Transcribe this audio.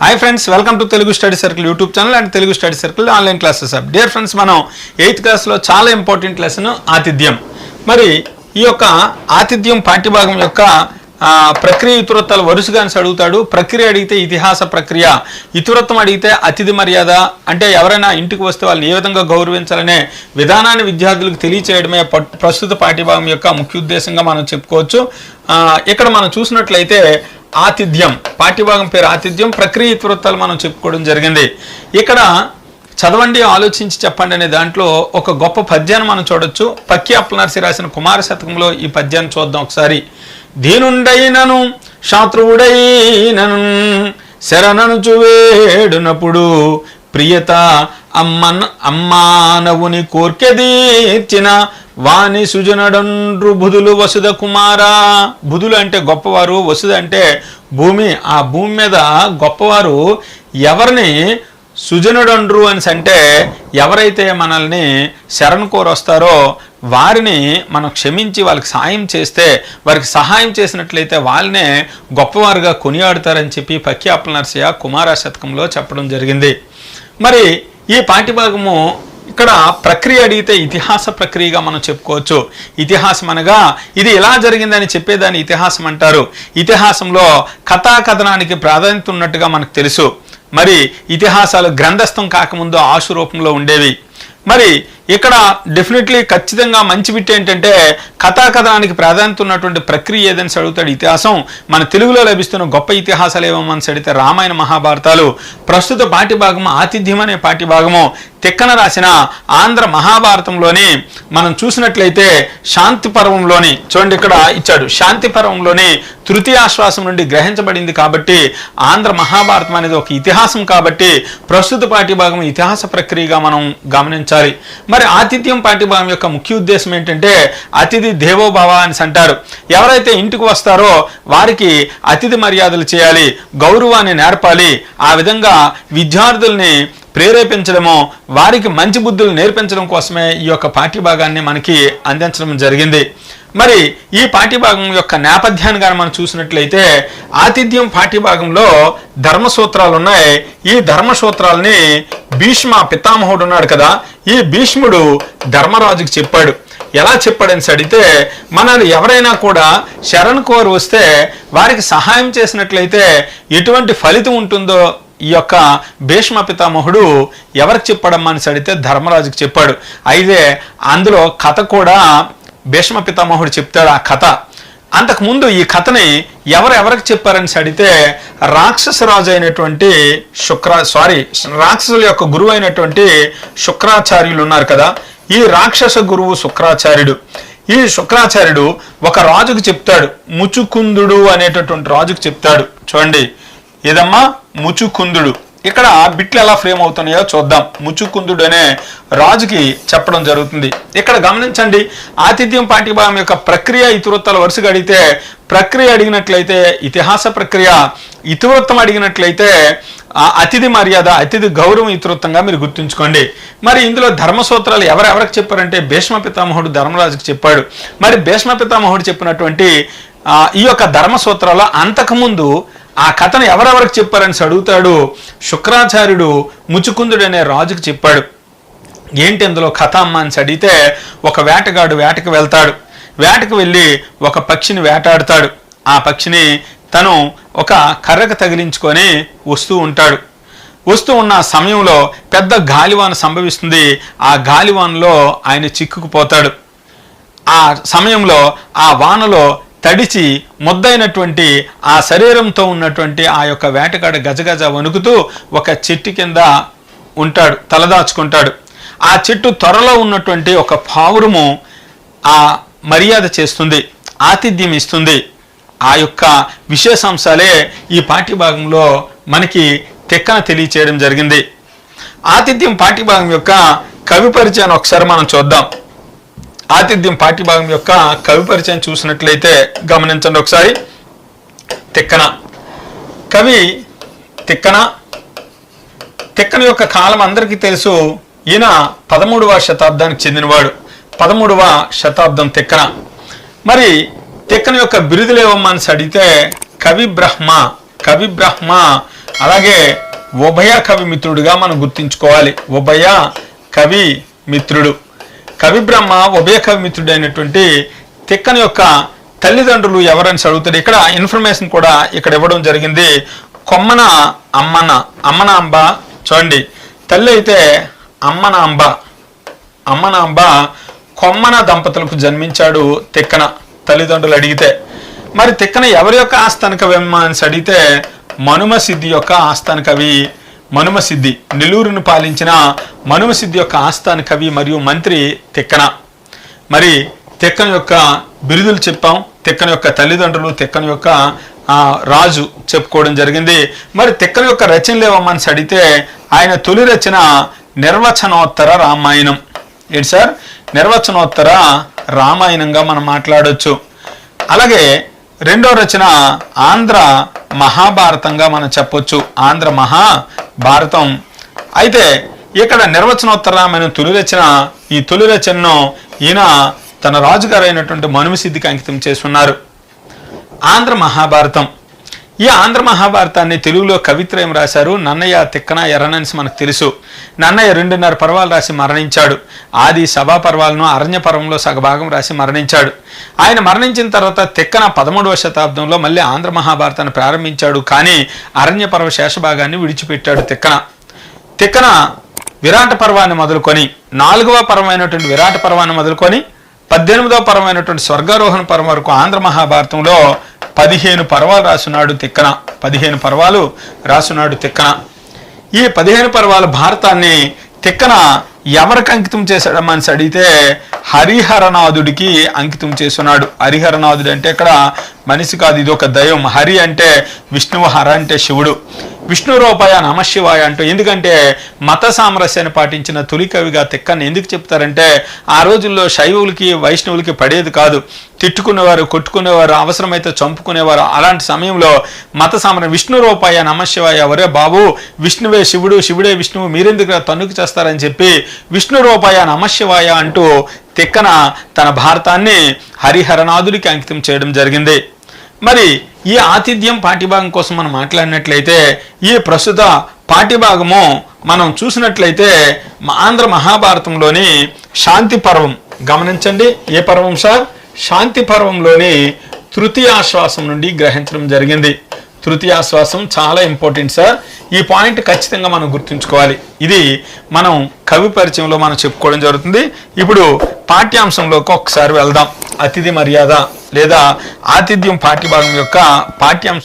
Hi friends welcome to Telugu study circle YouTube channel and Telugu study circle online classes app dear friends మనం eighth క్లాస్లో చాలా important lesson ఆతిథ్యం. మరి ఈ యొక్క ఆతిథ్యం పాఠ్యభాగం యొక్క ప్రక్రియ ఇతివృత్తాలు వరుసగా అడుగుతాడు. ప్రక్రియ అడిగితే ఇతిహాస ప్రక్రియ ఇతివృత్తం అడిగితే అతిథి మర్యాద అంటే ఎవరైనా ఇంటికి వస్తే వాళ్ళని ఏ విధంగా గౌరవించాలనే విధానాన్ని విద్యార్థులకు తెలియచేయడమే పట్- ప్రస్తుత పాఠ్యభాగం యొక్క ముఖ్య ఉద్దేశంగా మనం చెప్పుకోవచ్చు. ఇక్కడ మనం చూసినట్లయితే ఆతిథ్యం. పాఠ్యభాగం పేరు ఆతిథ్యం. ప్రక్రియ ఇతివృత్తాలు మనం చెప్పుకోవడం జరిగింది. ఇక్కడ చదవండి ఆలోచించి చెప్పండి అనే దాంట్లో ఒక గొప్ప పద్యాన్ని మనం చూడొచ్చు. పక్కి అప్పలనర్సి రాసిన కుమార శతకంలో ఈ పద్యాన్ని చూద్దాం ఒకసారి. దీనుండైనను శాత్రువుడైనను శరణనుచు వేడునప్పుడు ప్రియత అమ్మన్ అమ్మానవుని కోర్కెదీర్చిన వాణి సుజనడండ్రు బుధులు వసుధ కుమారా. బుధులు అంటే గొప్పవారు వసుధ అంటే భూమి. ఆ భూమి మీద గొప్పవారు ఎవరిని? సుజనుడండ్రు అని అంటే ఎవరైతే మనల్ని శరణ్ కోరొస్తారో వారిని మనం క్షమించి వాళ్ళకి సాయం చేస్తే వారికి సహాయం చేసినట్లయితే వాళ్ళనే గొప్పవారుగా కొనియాడుతారని చెప్పి పక్కి అప్పల నరసయ్య కుమార శతకంలో చెప్పడం జరిగింది. మరి ఈ పాఠ్యభాగము ఇక్కడ ప్రక్రియ అడిగితే ఇతిహాస ప్రక్రియగా మనం చెప్పుకోవచ్చు. ఇతిహాసం అనగా ఇది ఎలా జరిగిందని చెప్పేదాన్ని ఇతిహాసం అంటారు. ఇతిహాసంలో కథాకథనానికి ప్రాధాన్యత ఉన్నట్టుగా మనకు తెలుసు. మరి ఇతిహాసాలు గ్రంథస్థం కాకముందు ఆశు రూపంలో ఉండేవి. మరి ఇక్కడ డెఫినెట్లీ ఖచ్చితంగా మంచి బిట్ ఏంటంటే కథాకథనానికి ప్రాధాన్యత ఉన్నటువంటి ప్రక్రియ ఏదని అడుగుతాడు ఇతిహాసం. మన తెలుగులో లభిస్తున్న గొప్ప ఇతిహాసాలు ఏమని అడిగితే రామాయణ మహాభారతాలు ప్రస్తుత పాఠ్యభాగము ఆతిథ్యం అనే పాఠ్యభాగము తిక్కన రాసిన ఆంధ్ర మహాభారతంలోని మనం చూసినట్లయితే శాంతి పర్వంలోని చూడండి ఇక్కడ ఇచ్చాడు శాంతి పర్వంలోని తృతీయాశ్వాసం నుండి గ్రహించబడింది కాబట్టి ఆంధ్ర మహాభారతం అనేది ఒక ఇతిహాసం కాబట్టి ప్రస్తుత పాఠ్యభాగం ఇతిహాస ప్రక్రియగా మనం గమనించాలి. మరి ఆతిథ్యం పాఠ్యభాగం యొక్క ముఖ్య ఉద్దేశం ఏంటంటే అతిథి దేవోభవ అని అంటారు ఎవరైతే ఇంటికి వస్తారో వారికి అతిథి మర్యాదలు చేయాలి గౌరవాన్ని నేర్పాలి ఆ విధంగా విద్యార్థుల్ని ప్రేరేపించడము వారికి మంచి బుద్ధులు నేర్పించడం కోసమే ఈ యొక్క పాఠ్యభాగాన్ని మనకి అందించడం జరిగింది. మరి ఈ పాఠ్యభాగం యొక్క నేపథ్యాన్ని కానీ మనం చూసినట్లయితే ఆతిథ్యం పాఠ్యభాగంలో ధర్మసూత్రాలు ఉన్నాయి ఈ ధర్మసూత్రాలని భీష్మ పితామహుడు ఉన్నాడు కదా. ఈ భీష్ముడు ధర్మరాజుకి చెప్పాడు. ఎలా చెప్పాడని అడిగితే మనల్ని ఎవరైనా కూడా శరణ్ కోరు వస్తే వారికి సహాయం చేసినట్లయితే ఎటువంటి ఫలితం ఉంటుందో ఈ యొక్క భీష్మ పితామహుడు ఎవరికి చెప్పాడమ్మా అని అడిగితే ధర్మరాజుకి చెప్పాడు. అయితే అందులో కథ కూడా భీష్మ పితామహుడు చెప్తాడు ఆ కథ. అంతకుముందు ఈ కథని ఎవరెవరికి చెప్పారని అడిగితే రాక్షసరాజు అయినటువంటి శుక్ర సారీ రాక్షసుల యొక్క గురువు అయినటువంటి శుక్రాచార్యులు ఉన్నారు కదా. ఈ రాక్షస గురువు శుక్రాచార్యుడు. ఈ శుక్రాచార్యుడు ఒక రాజుకు చెప్తాడు. ముచుకుందుడు అనేటటువంటి రాజుకు చెప్తాడు. చూడండి. ఏదమ్మా? ముచుకుందుడు. ఇక్కడ బిట్లు ఎలా ఫ్రేమ్ అవుతున్నాయో చూద్దాం. ముచుకుందుడు అనే రాజుకి చెప్పడం జరుగుతుంది. ఇక్కడ గమనించండి ఆతిథ్యం పాఠ్యభాగం యొక్క ప్రక్రియ ఇతివృత్తాలు వరుసగా అడిగితే ప్రక్రియ అడిగినట్లయితే ఇతిహాస ప్రక్రియ ఇతివృత్తం అడిగినట్లయితే ఆ అతిథి మర్యాద అతిథి గౌరవం ఇతివృత్తంగా మీరు గుర్తుంచుకోండి. మరి ఇందులో ధర్మసూత్రాలు ఎవరెవరికి చెప్పారంటే భీష్మ పితామహుడు ధర్మరాజుకి చెప్పాడు. మరి భీష్మ పితామహుడు చెప్పినటువంటి ఈ యొక్క ధర్మసూత్రాలు అంతకుముందు ఆ కథను ఎవరెవరికి చెప్పారని అడుగుతాడు? శుక్రాచార్యుడు ముచుకుందుడు అనే రాజుకు చెప్పాడు. ఏంటి ఇందులో కథ అమ్మ అని అడిగితే ఒక వేటగాడు వేటకు వెళ్తాడు. వేటకు వెళ్ళి ఒక పక్షిని వేటాడుతాడు. ఆ పక్షిని తను ఒక కర్రకు తగిలించుకొని వస్తూ ఉంటాడు. వస్తూ ఉన్న సమయంలో పెద్ద గాలివాన సంభవిస్తుంది. ఆ గాలివానలో ఆయన చిక్కుకుపోతాడు. ఆ సమయంలో ఆ వానలో తడిచి ముద్దైనటువంటి ఆ శరీరంతో ఉన్నటువంటి ఆ యొక్క వేటగాడు గజగజ వణుకుతూ ఒక చెట్టు కింద ఉంటాడు తలదాచుకుంటాడు. ఆ చెట్టు త్వరలో ఉన్నటువంటి ఒక పావురము ఆ మర్యాద చేస్తుంది ఆతిథ్యం ఇస్తుంది. ఆ యొక్క విశేషాంశాలే ఈ పాఠ్యభాగంలో మనకి తెక్కన తెలియచేయడం జరిగింది. ఆతిథ్యం పాఠ్యభాగం యొక్క కవి పరిచయాన్ని ఒకసారి మనం చూద్దాం. ఆతిథ్యం పాఠ్యభాగం యొక్క కవి పరిచయం చూసినట్లయితే గమనించండి ఒకసారి. తిక్కన. కవి తిక్కన. తిక్కన యొక్క కాలం అందరికీ తెలుసు. ఈయన పదమూడవ శతాబ్దానికి చెందినవాడు. పదమూడవ శతాబ్దం తిక్కన. మరి తిక్కన యొక్క బిరుదులేవమ్మా అని అడిగితే కవి బ్రహ్మ కవి బ్రహ్మ. అలాగే ఉభయ కవి మిత్రుడుగా మనం గుర్తించుకోవాలి. ఉభయ కవి మిత్రుడు. కవిబ్రహ్మ ఉభయ కవి మిత్రుడు అయినటువంటి తిక్కన యొక్క తల్లిదండ్రులు ఎవరని చదువుతారు ఇక్కడ ఇన్ఫర్మేషన్ కూడా ఇక్కడ ఇవ్వడం జరిగింది. కొమ్మన అమ్మన అమ్మనాంబ చూడండి. తల్లి అయితే అమ్మనాంబ అమ్మనాంబ కొమ్మన దంపతులకు జన్మించాడు తిక్కన తల్లిదండ్రులు అడిగితే. మరి తిక్కన ఎవరి యొక్క ఆస్థాన కవి అమ్మ అని అడిగితే మనుమ సిద్ధి యొక్క ఆస్థాన కవి మనుమసిద్ధి. నెల్లూరును పాలించిన మనుమసిద్ధి యొక్క ఆస్థాన కవి మరియు మంత్రి తిక్కన. మరి తిక్కన యొక్క బిరుదులు చెప్పాం. తిక్కన యొక్క తల్లిదండ్రులు తిక్కన యొక్క ఆ, రాజు చెప్పుకోవడం జరిగింది. మరి తిక్కన యొక్క రచనలు ఏవమ్మని అడిగితే ఆయన తొలి రచన నిర్వచనోత్తర రామాయణం. ఏంటి సార్? నిర్వచనోత్తర రామాయణంగా మనం మాట్లాడవచ్చు అలాగే రెండో రచన ఆంధ్ర మహాభారతంగా మనం చెప్పొచ్చు. ఆంధ్ర మహా భారతం. అయితే ఇక్కడ నిర్వచనోత్తరమైన తొలి రచన ఈ తొలి రచనను ఈయన తన రాజుగారైనటువంటి మనుమసిద్ధికి అంకితం చేస్తున్నారు. ఆంధ్ర మహాభారతం. ఈ ఆంధ్ర మహాభారతాన్ని తెలుగులో కవిత్రయం రాశారు నన్నయ్య తిక్కన ఎర్రనన్స్ మనకు తెలుసు. నన్నయ్య రెండున్నర పర్వాలు రాసి మరణించాడు. ఆది సభా పర్వాలను అరణ్య పర్వంలో సగభాగం రాసి మరణించాడు. ఆయన మరణించిన తర్వాత తిక్కన పదమూడవ శతాబ్దంలో మళ్ళీ ఆంధ్ర మహాభారతాన్ని ప్రారంభించాడు. కానీ అరణ్య పర్వ శేషభాగాన్ని విడిచిపెట్టాడు తిక్కన. తిక్కన విరాట పర్వాన్ని మొదలుకొని నాలుగవ పర్వమైనటువంటి విరాట పర్వాన్ని మొదలుకొని పద్దెనిమిదవ పరమైనటువంటి స్వర్గారోహణ పరం వరకు ఆంధ్ర మహాభారతంలో పదిహేను పర్వాలు రాసున్నాడు తిక్కన. పదిహేను పర్వాలు రాసున్నాడు తిక్కన. ఈ పదిహేను పర్వాల భారతాన్ని తిక్కన ఎవరికి అంకితం చేశాడమ్మా అని అడిగితే హరిహరనాథుడికి అంకితం చేస్తున్నాడు. హరిహరనాథుడు అంటే ఇక్కడ మనిషి కాదు ఇది ఒక దైవం. హరి అంటే విష్ణువు హర అంటే శివుడు. విష్ణు రూపాయ నమశివాయ అంటూ ఎందుకంటే మత సామరస్యాన్ని పాటించిన తొలి కవిగా తిక్కని ఎందుకు చెప్తారంటే ఆ రోజుల్లో శైవులకి వైష్ణవులకి పడేది కాదు. తిట్టుకునేవారు కొట్టుకునేవారు అవసరమైతే చంపుకునేవారు. అలాంటి సమయంలో మత సామర విష్ణు రూపాయ నమశివాయ ఒరే బాబు విష్ణువే శివుడు శివుడే విష్ణువు మీరెందుకు తన్నుకు చేస్తారని చెప్పి విష్ణు రూపాయ నమశివాయ అంటూ తిక్కన తన భారతాన్ని హరిహరనాథుడికి అంకితం చేయడం జరిగింది. మరి ఈ ఆతిథ్యం పాఠ్యభాగం కోసం మనం మాట్లాడినట్లయితే ఈ ప్రస్తుత పాఠ్యభాగము మనం చూసినట్లయితే ఆంధ్ర మహాభారతంలోని శాంతి పర్వం గమనించండి ఏ పర్వం సార్? శాంతి పర్వంలోని తృతీయాశ్వాసం నుండి గ్రహించడం జరిగింది. తృతీయాశ్వాసం చాలా ఇంపార్టెంట్ సార్. ఈ పాయింట్ ఖచ్చితంగా మనం గుర్తుంచుకోవాలి. ఇది మనం కవి పరిచయంలో మనం చెప్పుకోవడం జరుగుతుంది. ఇప్పుడు పాఠ్యాంశంలోకి ఒకసారి వెళ్దాం. అతిథి మర్యాద లేదా ఆతిథ్యం పాఠ్యభాగం యొక్క పాఠ్యాంశం